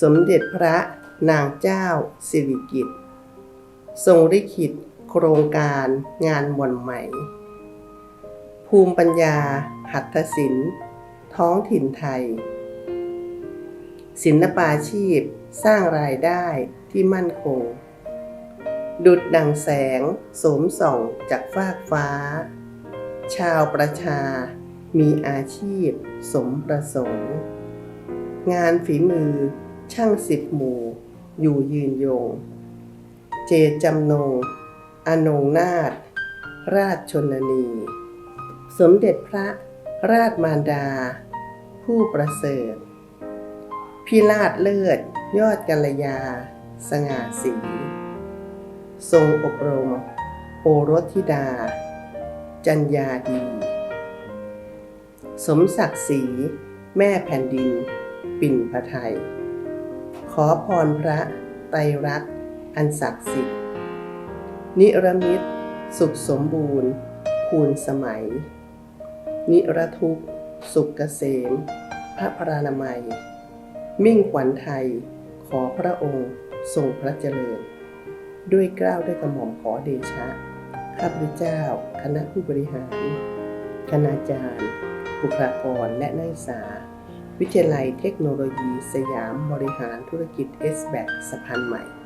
สมเด็จพระนางเจ้าสิริกิติ์ทรงลิขิตโครงการงานหม่อนไหม่ ภูมิปัญญา หัตถศิลป์ ท้องถิ่นไทย ศิลปาชีพสร้างรายได้ที่มั่นคง ดุดดังแสงโสมส่องจากฟากฟ้า ชาวประชามีอาชีพสมประสงค์ งานฝีมือ ช่างสิบหมู่ อยู่ยืนยง เจจำนง อนงนาถราชชนนี สมเด็จพระราชมารดา ผู้ประเสริฐ พิราชเลิศ ยอดกัลยา สง่าสี ทรงอบรม โอรสธิดา จัญญาดี สมศักดิ์ศรีแม่แผ่นดิน ปิ่นพระไทย ขอพรพระไตรรัตน์อันศักดิ์สิทธิ์ นิรมิตสุขสมบูรณ์ คูณสมัย นิรทุกสุขเกษม พระพรานามัย มิ่งขวัญไทย ขอพระองค์ทรงพระเจริญ ด้วยเกล้าวด้วยกระหม่อมขอเดชะ ข้าพเจ้า คณะผู้บริหาร คณาจารย์ บุคลากรและนักศึกษา วิทยาลัยเทคโนโลยี สยามบริหารธุรกิจ s b a c สะพานใหม่